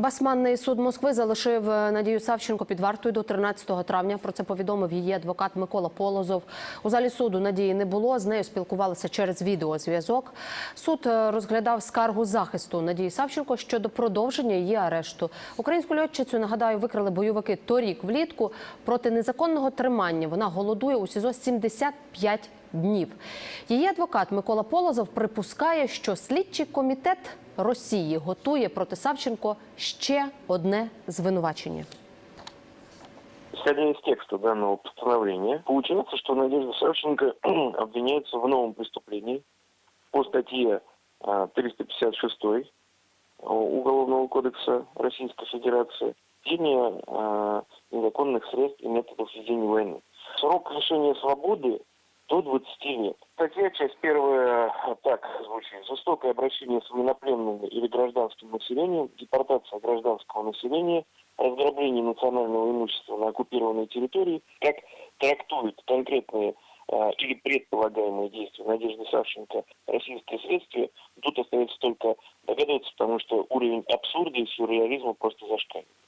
Басманний суд Москви залишив е, Надію Савченко під вартою до 13 травня. Про це повідомив її адвокат Микола Полозов. У залі суду Надії не було. З нею спілкувалися через відеозв'язок. Суд е, розглядав скаргу захисту Надії Савченко щодо продовження її арешту. Українську льотчицю нагадаю викрали бойовики торік влітку проти незаконного тримання. Вона голодує у СІЗО 75 днів. Її адвокат Микола Полозов припускає, що слідчий комітет Росії готує проти Савченко ще одне звинувачення. Исходя из текста данного постановления, получается, что Надежда Савченко обвиняется в новом преступлении по статье а, 356 Уголовного кодекса Российской Федерации «Ведение а, незаконных средств и методов ведения войны». Срок лишения свободы до 20 лет. Статья, часть первая, так звучит. Жестокое обращение с военнопленными или гражданским населением, депортация гражданского населения, разграбление национального имущества на оккупированной территории, как трактуют конкретные а, или предполагаемые действия Надежды Савченко российское следствие, тут остается только догадываться, потому что уровень абсурда и сюрреализма просто зашкаливает.